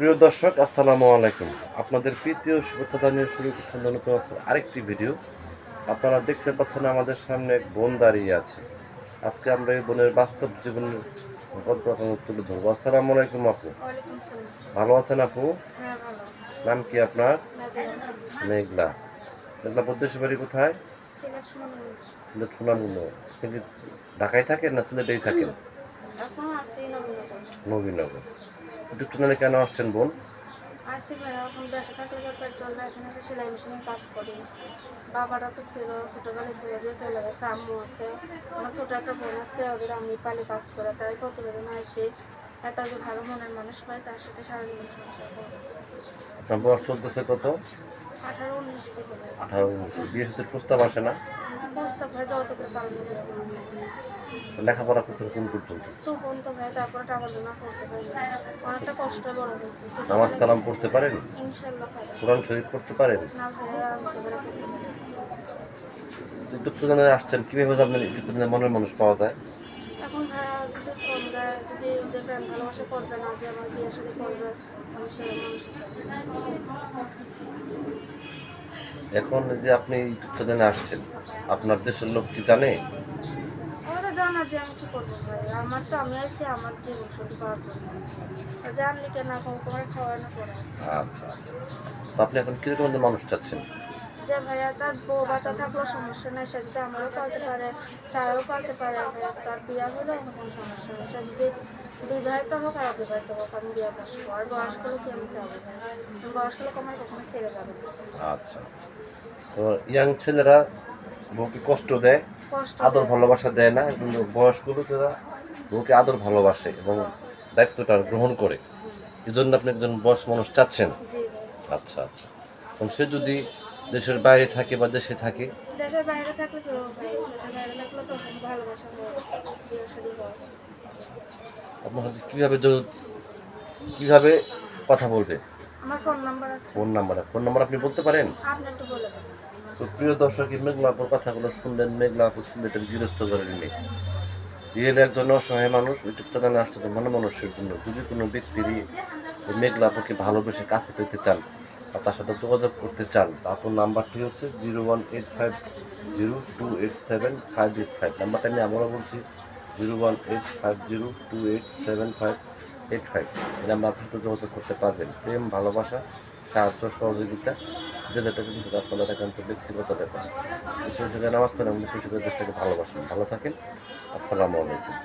প্রিয় দর্শক আসসালামু আলাইকুম। আপনাদের প্রীতি ও শুভেচ্ছা জানিয়ে শুরু করছেন নতুন আরেকটি ভিডিও। আপনারা দেখতে পাচ্ছেন আমাদের সামনে এক বোন দাঁড়িয়ে আছে। আজকে আমরা এই বোনের বাস্তব জীবনের গল্প আপনাদের তুলে ধরবো। আসসালামু আলাইকুম আপু। ভালো আছেন আপু? হ্যাঁ ভালো। নাম কি আপনার? মেঘলা। মেঘলা। পদ্মেশ বাড়ি কোথায়? সিলেট সুনামগঞ্জ কিন্তু ঢাকায় থাকেন না সিলেটেই থাকেন? নবীনগর। চ্যানেলে কেন আসছেন বোন? আছি ভাই এখন দেশে থাকলে ব্যাপার চল না এখানে এসে সেলাই মেশিনে কাজ করি। বাবারা তো ছিল ছোটোবেলায় ফেলে দিয়ে চলে গেছে আম্মু আছে আমার ছোটো একটা বোন আছে ওদের আমি পালি কাজ করে তাই প্রতিবেদন আইছি একটা যে ভালো মনের মানুষ পাই তার সাথে সারা জীবন সংসার করব। বয়স চলতেছে কত? আঠারো উনিশ থেকে আঠারো উনিশ। বিয়ে প্রস্তাব আসে না? প্রস্তাব ভাই যতটুকু পালন লেখাপড়া করছেন কোন পর্যন্ত। নামাজ কালাম পড়তে পারেন? কোরআন শরীফ পড়তে পারেন? না ভাই আরামসে করে করতে পারি ইউটিউব চ্যানেলে আসছেন কীভাবে ইউটিউব চ্যানেলে মনের মানুষ পাওয়া যায়? এখন যে আপনি ইউটিউব চ্যানেলে আসছেন আপনার দেশের লোক কি জানে? জানা যে আমি কি করব ভাই? আমার তো আমি আছি আমার জীবন সঙ্গী পাওয়ার জন্য। জানলি কেন এখন তোমার খাওয়ায় না পড়ায় আচ্ছা আচ্ছা। তো আপনি এখন কীরকম মানুষ চাচ্ছেন? যে ভাইয়া তার বউ বাচ্চা থাকলেও সমস্যা নেই সে যদি আমারও পালতে পারে তারাও পালতে পারে ভাইয়া। তার বিয়া কোনো সমস্যা নেই। সে যদি বিবাহিত হোক আর অবিবাহিত হোক আমি বিয়ে বসবো। আর বয়স্ক লোক আমি বয়স্ক লোক আমার কখনো ছেড়ে যাবে আচ্ছা আচ্ছা। তো ইয়াং ছেলেরা বউকে কষ্ট দেয় আদর ভালোবাসা দেয় না কিন্তু বয়স্ক লোকেরা বউকে আদর ভালোবাসে এবং দায়িত্বটা গ্রহণ করে। এই জন্য আপনি একজন বয়স্ক মানুষ চাচ্ছেন। আচ্ছা আচ্ছা। এবং সে যদি দেশের বাইরে থাকে বা দেশে থাকে দেশের বাইরে থাকলে ভালোবাসা শাদী হয় আপনার সাথে কীভাবে কীভাবে কথা বলবে? আমার ফোন নাম্বার আছে। ফোন নাম্বার ফোন নাম্বার আপনি বলতে পারেন? আপনি একটু বলে তো প্রিয় দর্শক, এই মেঘলাপুর কথাগুলো শুনলেন মেঘলাপুর সিলেটের গৃহস্থ করে নিয়ে রিয়েল একজন অসহায় মানুষ ইউটিউব চ্যানেলে আসতে মনে মানুষের জন্য। যদি কোনো ব্যক্তিরই এই মেঘলাপুকে ভালোবেসে কাছে পেতে চান বা তার সাথে যোগাযোগ করতে চান তারপর নাম্বারটি হচ্ছে zero one eight five zero two eight seven five eight five. নাম্বারটা আমি আবারও বলছি, zero one eight five zero two eight seven five eight five. এই নাম্বার আপনার যোগাযোগ করতে পারবেন। প্রেম, ভালোবাসা সাহায্য সহযোগিতা যেটা কিন্তু আপনাদের একান্ত ব্যক্তিগত ব্যাপার। বিশেষ করে নামাজ পড়ে বিশেষ করে দেশটাকে ভালোবাসেন। ভালো থাকেন। আসসালামু আলাইকুম।